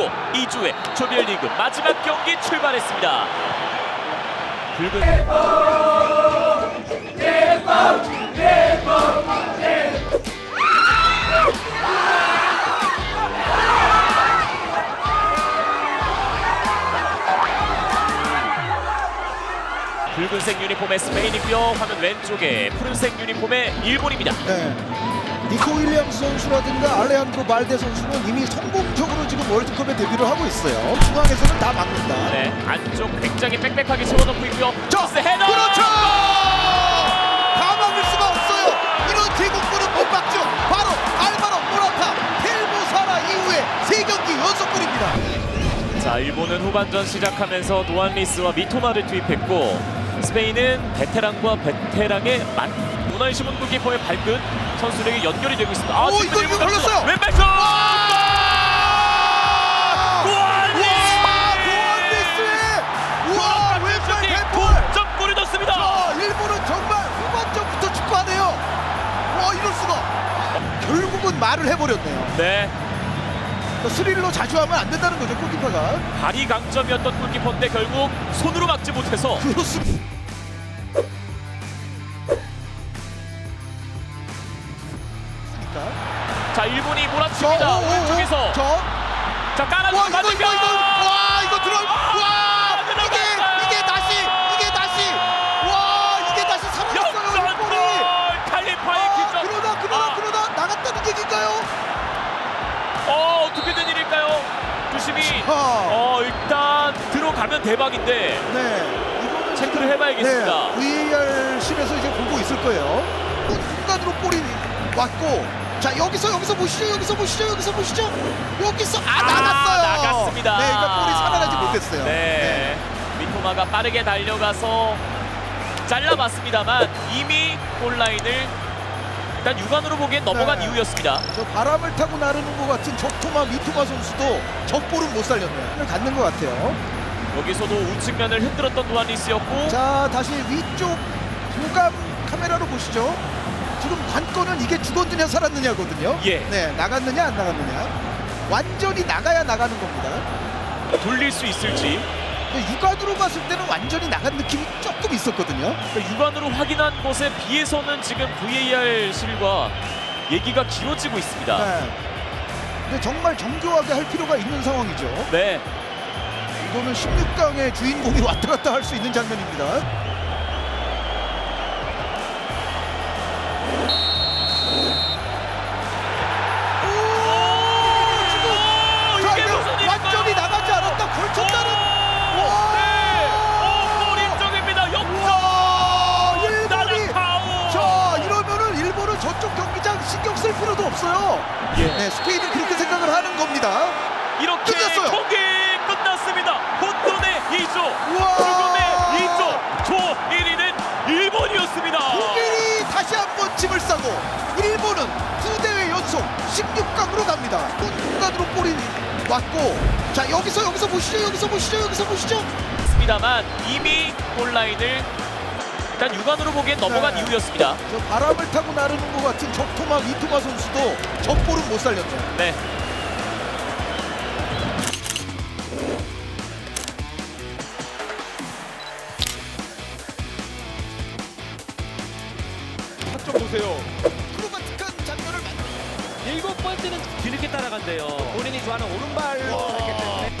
2주 2주의 조별리그 마지막 경기 출발했습니다. 붉은 붉은색 유니폼의 스페인이고요. 화면 왼쪽에 푸른색 유니폼의 일본입니다. 네. 니코 윌리엄스 선수라든가 알레한드로 발데 선수는 이미 성공적으로 지금 월드컵에 데뷔를 하고 있어요. 중앙에서는 다 막는다. 네, 안쪽 굉장히 빽빽하게 채워놓고 있고요. 자, 크로스 헤더! 그렇죠! 다 막을 수가 없어요. 이런 제국골은 못 막죠. 바로 알바로 모라타 텔모사라 이후에 세 경기 연속골입니다. 자, 일본은 후반전 시작하면서 노안 리스와 미토마를 투입했고 스페인은 베테랑과 베테랑의 만 문화의 시몬 골키퍼의 발끝 선수들에게 연결이 되고 있습니다. 아, 오, 이거, 이거 걸렸어요. 선수 왼발 슛! 정말 후반전부터 축구하네요. 와 이럴 수가. 결국은 말을 해버렸네요. 네, 스릴로 자주 하면 안 된다는 거죠 골키퍼가. 발이 강점이었던 골키퍼인데 결국 손으로 막지 못해서 그렇습니다. 자 일본이 몰아칩니다. 왼쪽에서 저, 자 와 깔아주고 이거 이거 가니까 이거 와 이거 들어 와 이게 들어갔어요. 이게 다시 이게 다시 와 이게 다시 살아났어요 역전골 일본이. 칼리파의 아, 기적. 그러다 그러다 아, 그러다 나갔다는 얘기인가요? 어 어떻게 된 일일까요? 주심이 아. 어 일단 들어가면 대박인데 네 이거는 체크를 해봐야겠습니다. 네, VAR실에서 이제 보고 있을 거예요. 또 순간으로 볼이 왔고 자 여기서 여기서 보시죠 여기서 보시죠 여기서 보시죠 여기서 아, 아, 나갔어요. 나갔습니다. 네, 그러니까 볼이 살아나지 못했어요. 네. 미토마가 빠르게 달려가서 잘라봤습니다만 이미 골라인을 일단 육안으로 보기엔 넘어간 네. 이후였습니다. 저 바람을 타고 나르는 것 같은 적토마 미토마 선수도 적볼은 못 살렸네요. 갖는 것 같아요. 여기서도 우측면을 흔들었던 도안리스였고 자 다시 위쪽 카메라로 보시죠. 지금 관건은 이게 죽었느냐 살았느냐거든요. 예. 네 나갔느냐 안 나갔느냐. 완전히 나가야 나가는 겁니다. 돌릴 수 있을지 근데 육안으로 봤을 때는 완전히 나간 느낌이 조금 있었거든요. 그러니까 육안으로 확인한 것에 비해서는 지금 VAR 실과 얘기가 길어지고 있습니다. 네. 근데 정말 정교하게 할 필요가 있는 상황이죠. 네. 이거는 16강의 주인공이 왔다 갔다 할 수 있는 장면입니다. 예. 네, 스페인은 그렇게 생각을 하는 겁니다. 이렇게 끝났어요. 경기 끝났습니다. 혼돈의 2조, 우와. 죽음의 2조, 조 1위는 일본이었습니다. 독일이 다시 한번 짐을 싸고 일본은 두 대회 연속 16강으로 갑니다. 순간으로 볼이 왔고 자 여기서 여기서 보시죠 여기서 보시죠 여기서 보시죠 있습니다만 이미 골라인을 일단 육안으로 보기엔 넘어간 네. 이후였습니다. 저 바람을 타고 나르는 것 같은 적토마 미토마 선수도 적볼은 못 살렸네요. 네. 좀 보세요. 크로마틱한 장면을 만 일곱 번째는 뒤늦게 따라간대요. 본인이 좋아하는 오른발로 때문에.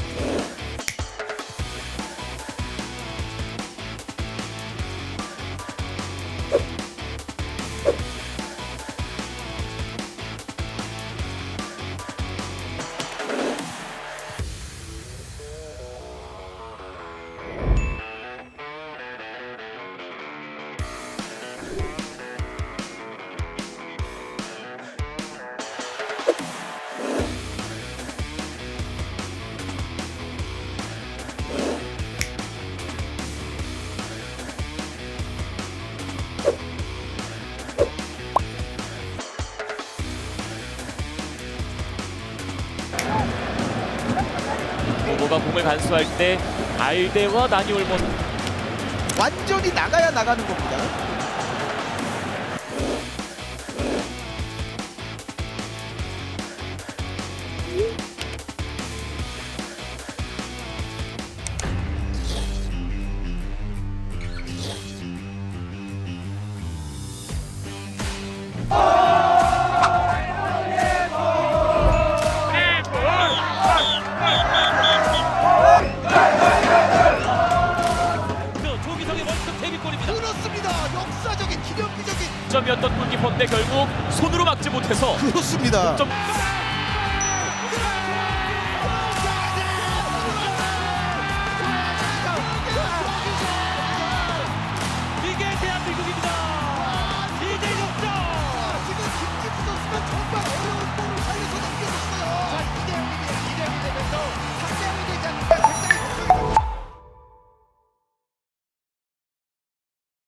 보고가 공을 간수할 때 알데와 나니 올몬 완전히 나가야 나가는 겁니다. 득점이었던 골키퍼인데 결국 손으로 막지 못해서 그렇습니다. 득점... 이게 대한민국입니다. 이제 6점. 지금 김진수 선수가 정말